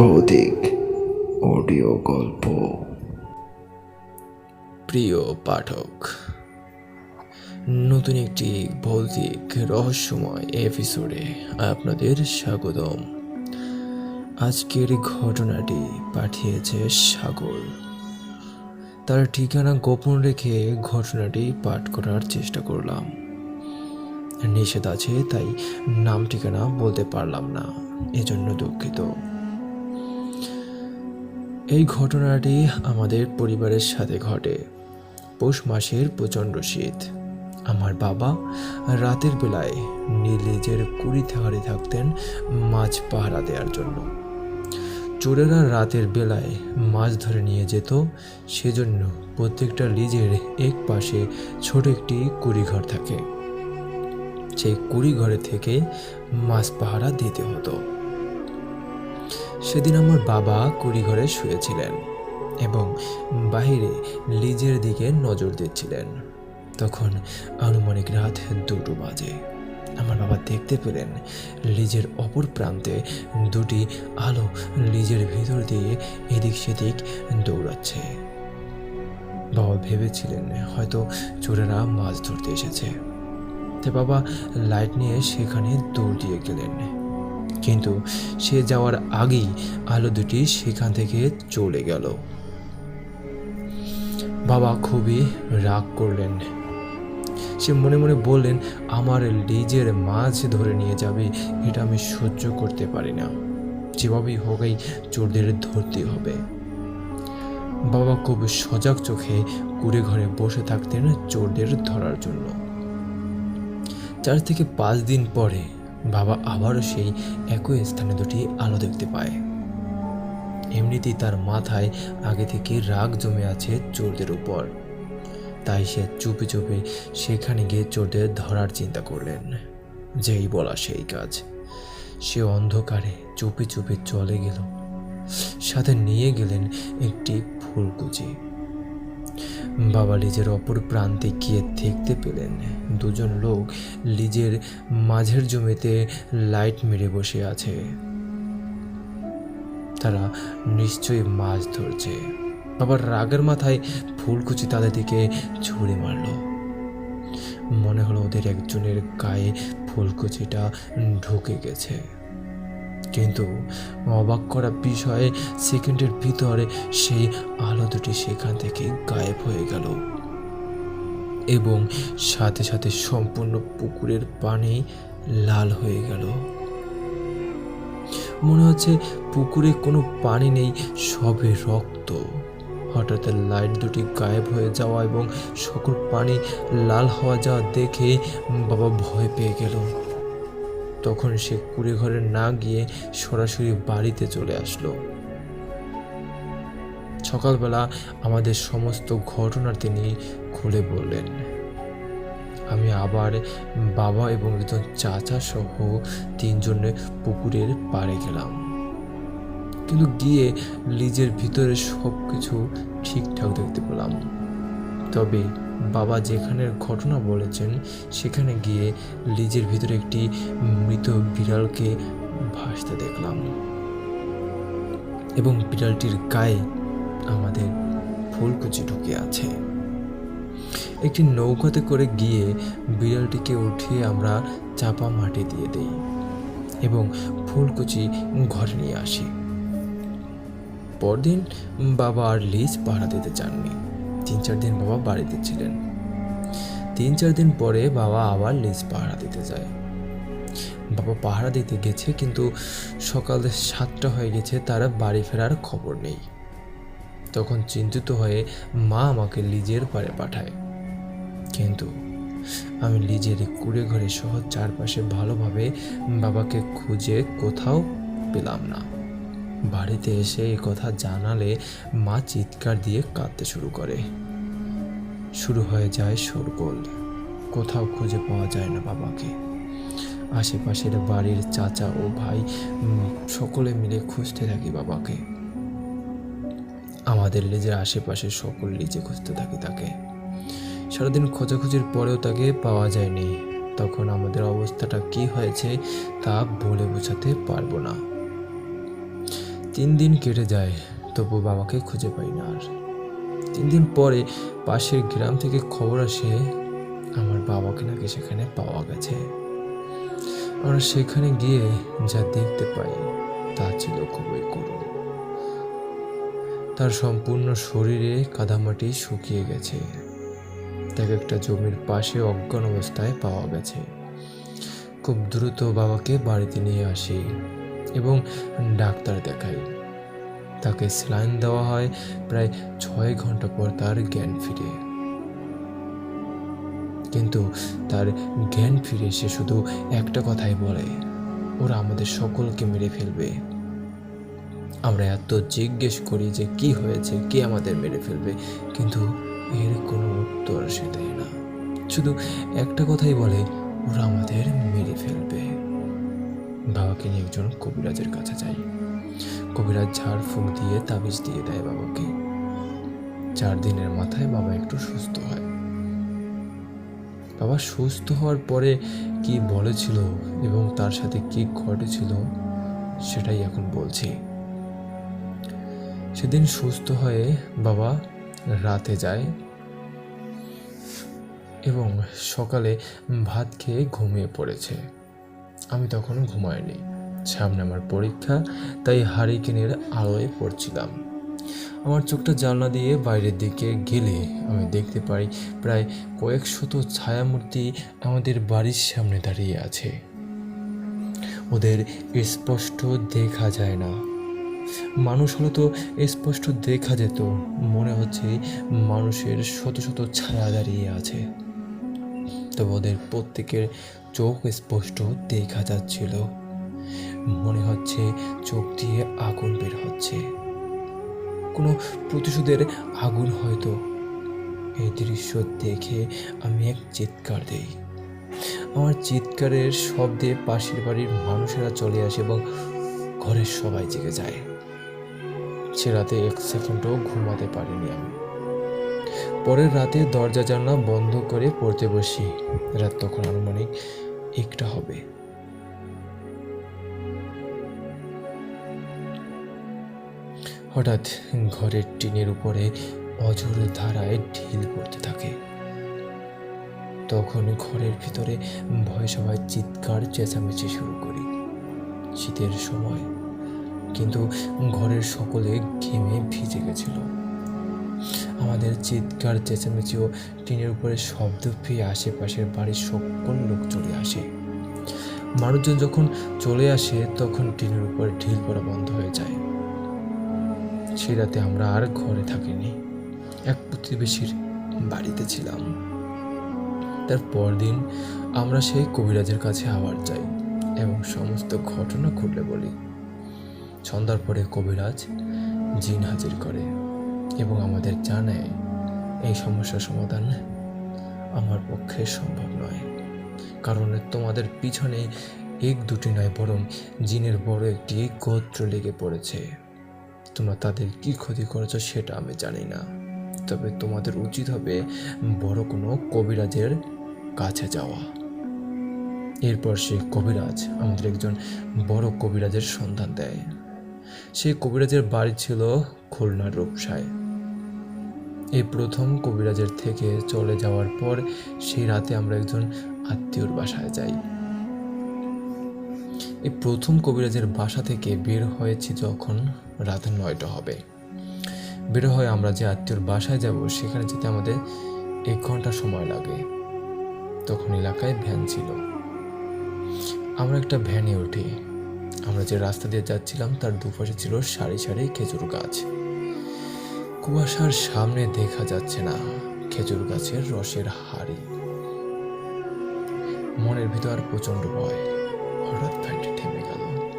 ভৌতিক অডিও গল্প। প্রিয় পাঠক, নতুন একটি ভৌতিক রহস্যময় এপিসোডে আপনাদের স্বাগতম। আজকের ঘটনাটি পাঠিয়েছে সাগর। তার ঠিকানা গোপন রেখে ঘটনাটি পাঠ করার চেষ্টা করলাম। নিষেধ আছে, তাই নাম ঠিকানা বলতে পারলাম না। এজন্য দুঃখিত। এই ঘটনাটি আমাদের পরিবারের সাথে ঘটে। পৌষ মাসের প্রচণ্ড শীত। আমার বাবা রাতের বেলায় নিজের কুড়ি থাকারে থাকতেন মাছ পাহারা দেওয়ার জন্য। চোরেরা রাতের বেলায় মাছ ধরে নিয়ে যেত, সেজন্য প্রত্যেকটা লিজের এক পাশে ছোট একটি কুড়িঘর থাকে। সেই কুড়িঘরে থেকে মাছ পাহারা দিতে হতো। সেদিন আমার বাবা কুড়িঘরে শুয়েছিলেন এবং বাইরে লিজের দিকে নজর দিচ্ছিলেন। তখন আনুমানিক রাত দুটো বাজে। আমার বাবা দেখতে পেলেন লিজের অপর প্রান্তে দুটি আলো লিজের ভিতর দিয়ে এদিক সেদিক দৌড়াচ্ছে। বাবা ভেবেছিলেন হয়তো চোরেরা মাছ ধরতে এসেছে। তাই বাবা লাইট নিয়ে সেখানে দৌড় দিয়ে গেলেন। কিন্তু সে যাওয়ার আগেই আলো দুটি সেখান থেকে চলে গেল। বাবা খুবই রাগ করলেন। সে মনে মনে বললেন, আমার লিজের মাছ ধরে নিয়ে যাবে, এটা আমি সহ্য করতে পারি না। যেভাবেই হোক এই চোরদের ধরতে হবে। বাবা খুব সজাগ চোখে কুড়ে ঘরে বসে থাকতেন চোরদের ধরার জন্য। চার থেকে পাঁচ দিন পরে বাবা আবারও সেই একই স্থানে দুটি আলো দেখতে পায়। এমনিতেই তার মাথায় আগে থেকে রাগ জমে আছে চোরদের উপর। তাই সে চুপে চুপে সেখানে গিয়ে চোরদের ধরার চিন্তা করলেন। যেই বলা সেই কাজ। সে অন্ধকারে চুপে চুপে চলে গেল। সাথে নিয়ে গেলেন একটি ফুলকুচি। বাবা লিজের অপর প্রান্তে গিয়ে দেখতে পেলেন। দুজন লোক লিজের মাঝের জমিতে লাইট মেরে বসে আছে। তারা নিশ্চয়ই মাছ ধরছে। বাবার রাগের মাথায় ফুলকুচি তাদের দিকে ছুঁড়ে মারল। মনে হলো ওদের একজনের গায়ে ফুলকুচিটা ঢুকে গেছে। কিন্তু অবাক করা বিষয়ে সেকেন্ডের ভিতরে সেই আলো দুটি সেখান থেকে গায়েব হয়ে গেল। এবং সাথে সাথে সম্পূর্ণ পুকুরের পানি লাল হয়ে গেল। মনে হচ্ছে পুকুরে কোনো পানি নেই সবে রক্ত। হঠাৎ লাইট দুটি গায়েব হয়ে যাওয়া এবং সকল পানি লাল হওয়া যাওয়া দেখে বাবা ভয় পেয়ে গেল। তখন সে কুড়ে ঘরে না গিয়ে সরাসরি বাড়িতে চলে আসলো। সকালবেলা আমাদের সমস্ত ঘটনা তিনি খুলে বললেন। আমি আবার বাবা এবং একজন চাচা সহ তিনজনে পুকুরের পাড়ে গেলাম। কিন্তু গিয়ে লিজের ভিতরে সব কিছু ঠিকঠাক দেখতে পেলাম। তবে বাবা যেখানের ঘটনা বলেছেন, সেখানে গিয়ে লিজের ভিতরে একটি মৃত বিড়ালকে ভাসতে দেখলাম। এবং বিড়ালটির গায়ে আমাদের ফুলকুচি ঢুকে আছে। একটি নৌকাতে করে গিয়ে বিড়ালটিকে উঠিয়ে আমরা চাপা মাটি দিয়ে দেই এবং ফুলকুচি ঘরে নিয়ে আসি। পরদিন বাবা আর লিজ পাহারা দিতে চাননি। তিন চার দিন বাবা বাড়িতে ছিলেন। তিন চার দিন পরে বাবা আবার লিজ পাহারা দিতে যায়। বাবা পাহারা দিতে গেছে কিন্তু সকাল সাতটা হয়ে গেছে, তারা বাড়ি ফেরার খবর নেই। তখন চিন্তিত হয়ে মা আমাকে লিজের পারে পাঠায়। কিন্তু আমি লিজের কুড়ে ঘরে সহ চারপাশে ভালোভাবে বাবাকে খুঁজে কোথাও পেলাম না। বাড়িতে এসে এ কথা জানালে মা চিৎকার দিয়ে কাঁদতে শুরু করে। শুরু হয়ে যায় শোরগোল। কোথাও খুঁজে পাওয়া যায় না বাবাকে। আশেপাশের বাড়ির চাচা ও ভাই সকলে মিলে খুঁজতে থাকি বাবাকে। আমাদের লেজের আশেপাশে সকল লিজে খুঁজতে থাকি তাকে। সারাদিন খোঁজাখুঁজির পরেও তাকে পাওয়া যায়নি। তখন আমাদের অবস্থাটা কি হয়েছে তা বলে বোঝাতে পারব না। তিন দিন কেটে যায় তবু বাবাকে খুঁজে পাই না আর। তিন দিন পরে পাশের গ্রাম থেকে খবর আসে, আমার বাবাকে নাকি সেখানে পাওয়া গেছে। আমরা সেখানে গিয়ে যা দেখতে পাই, তা ছিল খুবই করুণ। তার সম্পূর্ণ শরীরে কাদামাটি শুকিয়ে গেছে। তাকে একটা জমির পাশে অজ্ঞান অবস্থায় পাওয়া গেছে। খুব দ্রুত বাবাকে বাড়িতে নিয়ে আসি। এবং ডাক্তার দেখাই। তাকে স্যালাইন দেওয়া হয় প্রায় ছয় ঘণ্টা পর তার জ্ঞান ফিরে। কিন্তু তার জ্ঞান ফিরে সে শুধু একটা কথাই বলে, ওরা আমাদের সকলকে মেরে ফেলবে। আমরা এত জিজ্ঞেস করি যে, কি হয়েছে? কে আমাদের মেরে ফেলবে? কিন্তু এর কোনো উত্তর সে দেয় না। শুধু একটা কথাই বলে, ওরা আমাদের মেরে ফেলবে। বাবাকে নিয়ে একজন কবিরাজের কাছে যাই। কবিরাজ ঝাড় ফুঁক দিয়ে তাবিজ দিয়ে দেয় বাবাকে। চার দিনের মাথায় বাবা একটু সুস্থ হয়। বাবা সুস্থ হওয়ার পরে কি বলেছিল এবং তার সাথে কি ঘটেছিল সেটাই এখন বলছি। সেদিন সুস্থ হয়ে বাবা রাতে যায় এবং সকালে ভাত খেয়ে ঘুমিয়ে পড়েছে। আমি তখন ঘুমাইনি। সামনে আমার পরীক্ষা, তাই হারিকেনের আলোয় পড়ছিলাম। আমার চোখটা জানলা দিয়ে বাইরের দিকে গেলে আমি দেখতে পাই প্রায় কয়েক শত ছায়ামূর্তি আমাদের বাড়ির সামনে দাঁড়িয়ে আছে। ওদের স্পষ্ট দেখা যায় না। মানুষ হলে তো স্পষ্ট দেখা যেত, মনে হচ্ছে মানুষের শত শত ছায়া দাঁড়িয়ে আছে। তবে ওদের প্রত্যেকের চোখ স্পষ্ট দেখা যাচ্ছিল। মনে হচ্ছে চোখ দিয়ে আগুন বের হচ্ছে। কোনো প্রতিশোধের আগুন হয়তো। এই দৃশ্য দেখে আমি এক চিৎকার দেই। আমার চিৎকারের শব্দে পাশের বাড়ির মানুষেরা চলে আসে এবং ঘরের সবাই জেগে যায়। সে রাতে এক সেকেন্ডও ঘুমাতে পারিনি আমি। পরের রাতে দরজা জানলা বন্ধ করে পড়তে বসি। রাত তখন আনুমানিক একটা হবে। হঠাৎ ঘরের টিনের উপরে অঝোর ধারায় ঢিল পড়তে থাকে। তখন ঘরের ভিতরে ভয় সবাই চিৎকার, চেঁচামেচি শুরু করি। শীতের সময়, কিন্তু ঘরের সকলে ঘেমে ভিজে গেছিল। আমাদের চিৎকার, চেঁচামেচি ও টিনের উপরে শব্দ পেয়ে আশেপাশের বাড়ির সকল লোক চলে আসে। মানুষজন যখন চলে আসে, তখন টিনের উপরে ঢিল পড়া বন্ধ হয়ে যায়। সেই রাতে আমরা আর ঘরে থাকিনি। এক প্রতিবেশীর বাড়িতে ছিলাম। তার পরদিন আমরা সেই কবিরাজের কাছে আবার যাই এবং সমস্ত ঘটনা ঘটলে বলি। সন্ধ্যার পরে কবিরাজ জিন হাজির করে। এবং আমাদের জানায় এই সমস্যার সমাধান আমার পক্ষে সম্ভব নয়। কারণ তোমাদের পিছনে এক দুটি নয়, বরং জিনের বড় একটি গোত্র লেগে পড়েছে। তোমরা তাদের কি ক্ষতি করেছ সেটা আমি জানি না। তবে তোমাদের উচিত হবে বড় কোনো কবিরাজের কাছে যাওয়া। এরপর সে কবিরাজ আমাদের একজন বড় কবিরাজের সন্ধান দেয়। সেই কবিরাজের বাড়ি ছিল খুলনার রূপসায়। এই প্রথম কবিরাজের থেকে চলে যাওয়ার পর সেই রাতে আমরা একজন আত্মীয়র বাসায় যাই। এই প্রথম কবিরাজের বাসা থেকে বের হয়েছি যখন রাত নয়টা হবে। বের হয়ে আমরা যে আত্মীয়র বাসায় যাব, সেখানে যেতে আমাদের এক ঘণ্টা সময় লাগে। তখন এলাকায় ভ্যান ছিল। আমরা একটা ভ্যানে উঠি। আমরা যে রাস্তা দিয়ে যাচ্ছিলাম, তার দুপাশে ছিল সারি সারি খেজুর গাছ। কুয়াশার সামনে দেখা যাচ্ছে না খেজুর গাছের রসের হাড়ি। মনের ভিতর প্রচণ্ড ভয়। হঠাৎ ভ্যানটি থেমে গেল।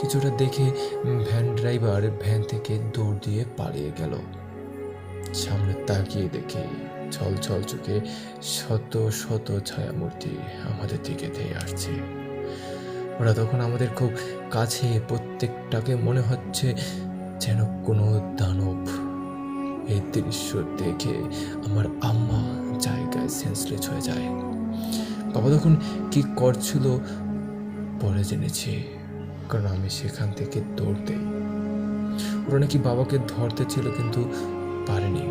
কিছুটা দেখে ভ্যান ড্রাইভার ভ্যান থেকে দৌড় দিয়ে পালিয়ে গেল। সামনে তাকিয়ে দেখে ছল ছল চোখে শত শত ছায়ামূর্তি আমাদের দিকে ধেয়ে আসছে। ওরা তখন আমাদের খুব কাছে, প্রত্যেকটাকে মনে হচ্ছে যেন কোনো দানব। এই দৃশ্য দেখে আমার আম্মা জায়গায় সেন্সলেস হয়ে যায়। বাবা তখন কি করছিল পরে জেনেছি, কারণ আমি সেখান থেকে দৌড় দেই ওরা নাকি বাবাকে ধরতে ছিল কিন্তু পারেনি।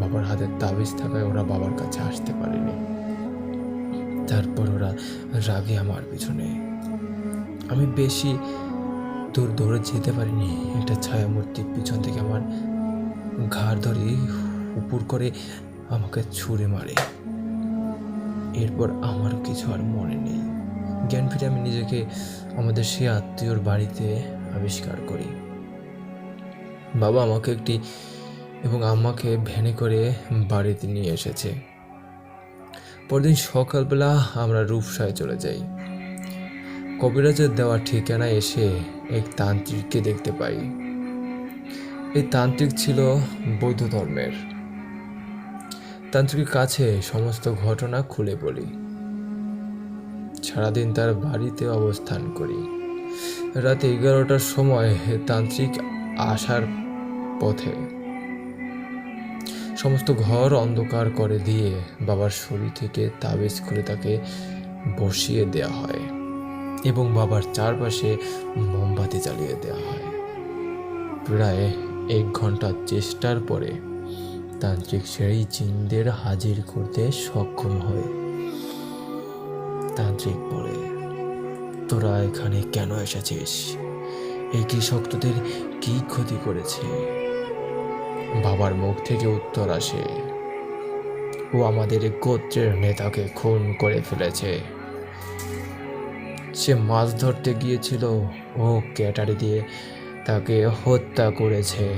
বাবার হাতে তাবিজ থাকায় ওরা বাবার কাছে আসতে পারেনি। তারপর ওরা রাগে আমার পিছনে। আমি বেশি দূর দৌড়ে যেতে পারিনি। একটা ছায়ামূর্তি পিছন থেকে আমার ঘাড় ধরে উপর করে আমাকে ছুঁড়ে মারে। এরপর আমার কিছু আর মনে নেই। জ্ঞান ফিরে আমি নিজেকে আমাদের সে আত্মীয়র বাড়িতে আবিষ্কার করি। বাবা আমাকে একটি এবং আমাকে ভ্যানে করে বাড়িতে নিয়ে এসেছে। পরদিন সকালবেলা আমরা রূপসায় চলে যাই। কবিরাজের দেওয়া ঠিকানায় এসে এক তান্ত্রিককে দেখতে পাই। এই তান্ত্রিক ছিল বৌদ্ধ ধর্মের। তান্ত্রিকের কাছে সমস্ত ঘটনা খুলে বলি। সারাদিন তার বাড়িতে অবস্থান করি। রাতে এগারোটার সময় তান্ত্রিক আসার পথে সমস্ত ঘর অন্ধকার করে দিয়ে বাবার শরীর থেকে তাবিজ করে তাকে বসিয়ে দেওয়া হয় এবং বাবার চারপাশে মোমবাতি জ্বালিয়ে দেওয়া হয়। প্রায় এক ঘণ্টার চেষ্টার পরে তান্ত্রিক সেই জিনদের হাজির করতে সক্ষম হয়। তান্ত্রিক বলে, তোরা এখানে কেন এসেছিস? এই কৃষকদের কি ক্ষতি করেছে? বাবার মুখ থেকে উত্তর আসে, ও আমাদের গোত্রের নেতাকে খুন করে ফেলেছে। সে মাছ ধরতে গিয়েছিল, ও ক্যাটারি দিয়ে তাকে হত্যা করেছে।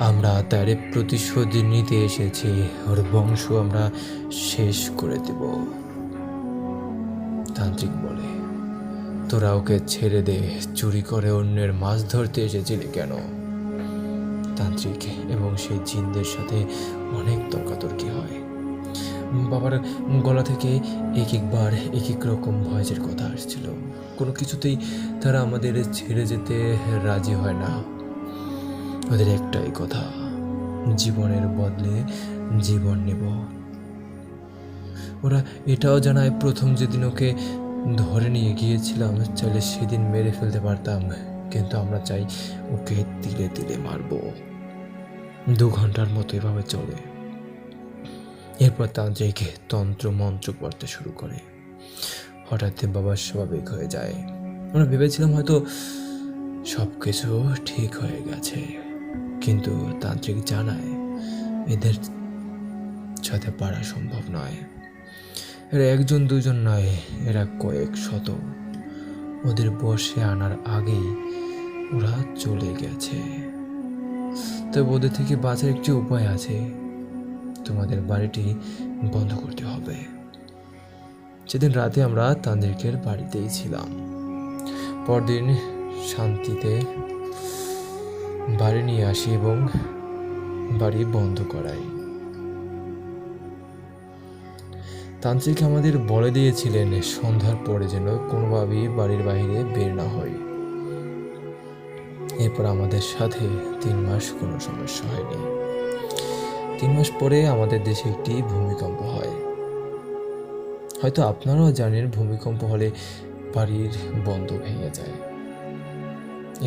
আমরা তার প্রতিশোধ নিতে এসেছি। ওর বংশ আমরা শেষ করে দেব। তান্ত্রিক বলে, তোরা ওকে ছেড়ে দে। চুরি করে অন্যের মাছ ধরতে এসেছিলি কেন? তান্ত্রিক এবং সেই জিনদের সাথে অনেক তর্কাতর্কি হয়। বাবার গলা থেকে এক একবার এক এক রকম ভয়েসের কথা আসছিল। কোনো কিছুতেই তারা আমাদের ছেড়ে যেতে রাজি হয় না। ওদের একটাই কথা, জীবনের বদলে জীবন নেব। ওরা এটাও জানায়, প্রথম যেদিন ওকে ধরে নিয়ে গিয়েছিলাম, চাইলে সেদিন মেরে ফেলতে পারতাম। কিন্তু আমরা চাই ওকে তিলে তিলে মারব। দু ঘণ্টার মতো এভাবে চলে। এরপর তান্ত্রিক তন্ত্র মন্ত্র পড়তে শুরু করে। হঠাৎ বাবা স্বাভাবিক হয়ে যায়। আমরা ভেবেছিলাম হয়তো সব কিছু ঠিক হয়ে গেছে। কিন্তু তান্ত্রিক জানায়, এদের সাথে পারা সম্ভব নয়। এরা একজন দুজন নয়, এরা কয়েক শত। ওদের বসে আনার আগেই ওরা চলে গেছে। তবে ওদের থেকে বাঁচার একটি উপায় আছে। তোমাদের বাড়িটি বন্ধ করতে হবে। সেদিন রাতে আমরা তান্ত্রিকের বাড়িতেই ছিলাম। পরদিন শান্তিতে বাড়ি নিয়ে আসি এবং বাড়ি বন্ধ করাই। তান্ত্রিক আমাদের বলে দিয়েছিলেন, সন্ধ্যার পরে যেন কোনোভাবেই বাড়ির বাইরে বের না হয় এরপর আমাদের সাথে তিন মাস কোনো সমস্যা হয়নি। তিন মাস পরে আমাদের দেশে একটি ভূমিকম্প হয়। হয়তো আপনারাও জানেন, ভূমিকম্প হলে বাড়ির বন্ধ ভেঙে যায়।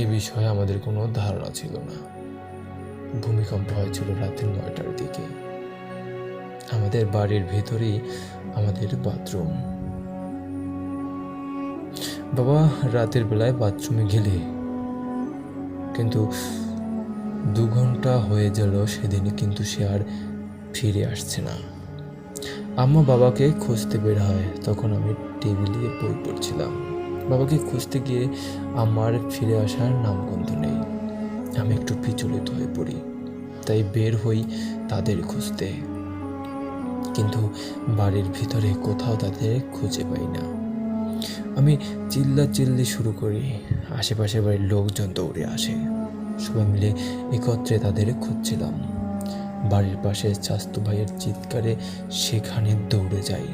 এ বিষয়ে আমাদের কোনো ধারণা ছিল না। ভূমিকম্প হয়েছিল রাতে নয়টার দিকে। আমাদের বাড়ির ভেতরেই আমাদের বাথরুম। বাবা, রাতের বেলায় বাথরুমে গেলে। কিন্তু দু ঘণ্টা হয়ে গেল সেদিন, কিন্তু সে আর ফিরে আসছে না। আম্মা বাবাকে খুঁজতে বের হয়, তখন আমি টেবিলে বই পড়ছিলাম। বাবাকে খুঁজতে গিয়ে আমার ফিরে আসার নামগন্ধ নেই। আমি একটু বিচলিত হয়ে পড়ি, তাই বের হই তাদের খুঁজতে। কিন্তু বাড়ির ভিতরে কোথাও তাদের খুঁজে পাই না। আমি চিল্লা চিল্লি শুরু করি, আশেপাশে বাড়ির লোকজন দৌড়ে আসে। সবাই মিলে একত্রে তাদের খুঁজছিলাম। বাড়ির পাশে চাস্তু ভাইয়ের চিৎকারে সেখানে দৌড়ে যাই।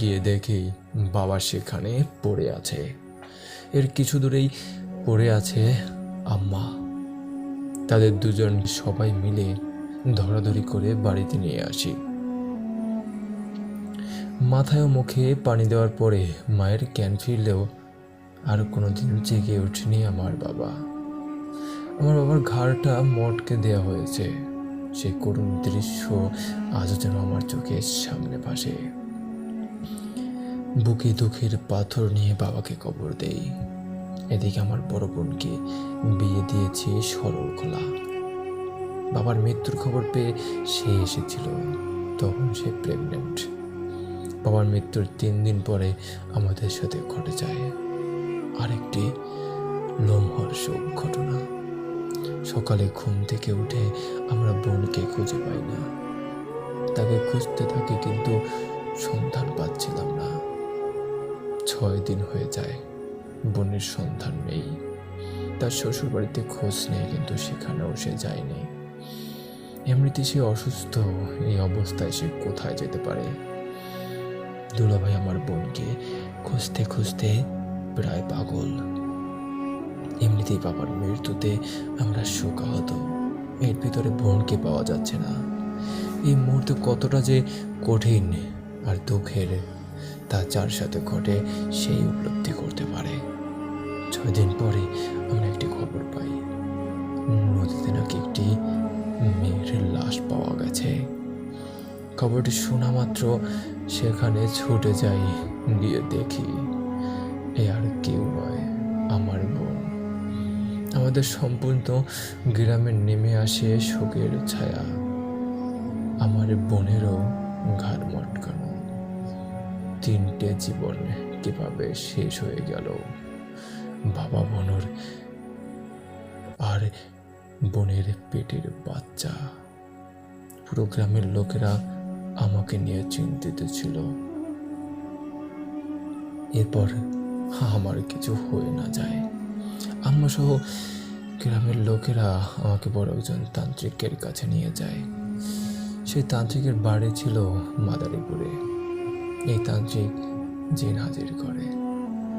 গিয়ে দেখি বাবা সেখানে পড়ে আছে। এর কিছু দূরেই পড়ে আছে আম্মা। তাদের দুজন সবাই মিলে ধরাধরি করে বাড়িতে নিয়ে আসি। মাথায় ও মুখে পানি দেওয়ার পরে মায়ের জ্ঞান ফিরলেও আর কোনোদিন জেগে ওঠেনি আমার বাবা। আমার বাবার ঘাড়টা মটকে দেওয়া হয়েছে। সে করুণ দৃশ্য আজও যেন আমার চোখের সামনে ভাসে। বুকে দুঃখের পাথর নিয়ে বাবাকে কবর দেই। এদিকে আমার বড় বোনকে বিয়ে দিয়েছে সরল খোলা। বাবার মৃত্যুর খবর পেয়ে সে এসেছিল, তখন সে প্রেগনেন্ট বাবার মৃত্যুর তিন দিন পরে আমাদের সাথে ঘটে যায়। আরেকটি লোমহর্ষক ঘটনা। সকালে ঘুম থেকে উঠে আমরা বোনকে খুঁজে পাই না। তাকে খুঁজতে থাকি কিন্তু সন্ধান পাচ্ছিলাম না। ছয় দিন হয়ে যায়, বোনের সন্ধান নেই। তার শ্বশুর বাড়িতে খোঁজ নেই কিন্তু সেখানেও সে যায়নি। এমনিতে সে অসুস্থ, এই অবস্থায় সে কোথায় যেতে পারে? দুলাভাই আমার বোনকে খুঁজতে খুঁজতে প্রায় পাগল। এমনিতেই বাবার মৃত্যুতে আমরা শোকাহত। এর ভিতরে বোনকে পাওয়া যাচ্ছে না। এই মুহূর্তে কতটা যে কঠিন আর দুঃখের তা যার সাথে ঘটে সেই উপলব্ধি করতে পারে। ছয় দিন পরে আমরা একটি খবর পাই। নদীতে নাকি একটি মেয়ের লাশ পাওয়া গেছে। খবরটি শোনা মাত্র সেখানে ছুটে যাই, গিয়ে দেখি। এ আর কেউ নয়, আমার বোন। আমাদের সম্পূর্ণ গ্রামে নেমে আসে শোকের ছায়া। আমার বোনেরও ঘাড় মটকানো। তিনটে জীবন কীভাবে শেষ হয়ে গেল? বাবা বোনর আর বোনের পেটের বাচ্চা। পুরো গ্রামের লোকেরা আমাকে নিয়ে চিন্তিত ছিল। এরপর আমার কিছু হয়ে না যায়। আম্মা সহ গ্রামের লোকেরা আমাকে বড় একজন তান্ত্রিকের কাছে নিয়ে যায়। সেই তান্ত্রিকের বাড়ি ছিল মাদারীপুরে। এই তান্ত্রিক জিন হাজির করে।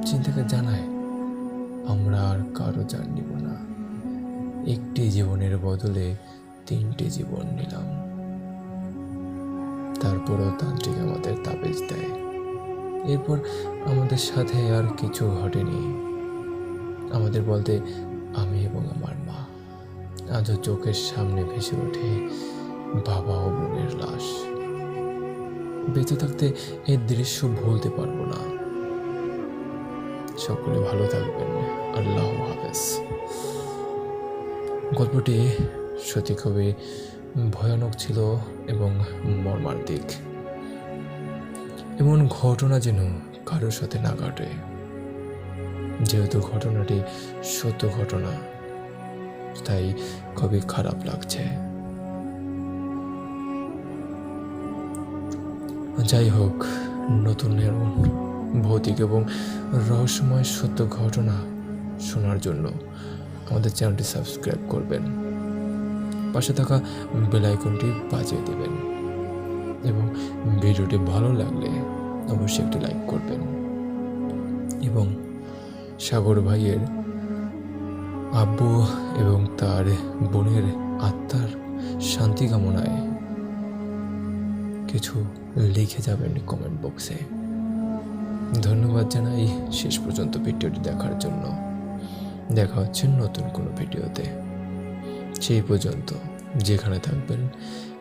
জিন থেকে জানায়, আমরা আর কারও জান নিব না। একটি জীবনের বদলে তিনটে জীবন নিলাম। তারপরও তান্ত্রিক আমাদের তাবিজ দেয়। এরপর আমাদের সাথে আর কিছু ঘটেনি। আমাদের বলতে আমি এবং আমার মা আজও চোখের সামনে ভেসে ওঠে বাবা ও বোনের লাশ। বেঁচে থাকতে এই দৃশ্য ভুলতে পারব না। সকলে ভালো থাকবেন। আল্লাহ হাফেজ। গল্পটি সত্যি খুবই ভয়ানক ছিল এবং মর্মান্তিক। এমন ঘটনা যেন কারোর সাথে না ঘটে। যেহেতু ঘটনাটি সত্য ঘটনা, তাই খুবই খারাপ লাগছে। যাই হোক, নতুন এমন ভৌতিক এবং রহস্যময় সত্য ঘটনা শোনার জন্য আমাদের চ্যানেলটি সাবস্ক্রাইব করবেন। পাশে থাকা বেল আইকনটি বাজিয়ে দেবেন। এবং ভিডিওটি ভালো লাগলে অবশ্যই একটি লাইক করবেন। এবং সাগর ভাইয়ের আব্বু এবং তার বোনের আত্মার শান্তি কামনায় কিছু লিখে যাবেন কমেন্ট বক্সে ধন্যবাদ জানাই শেষ পর্যন্ত ভিডিওটি দেখার জন্য। দেখা হচ্ছে নতুন কোনো ভিডিওতে। সেই পর্যন্ত যেখানে থাকবেন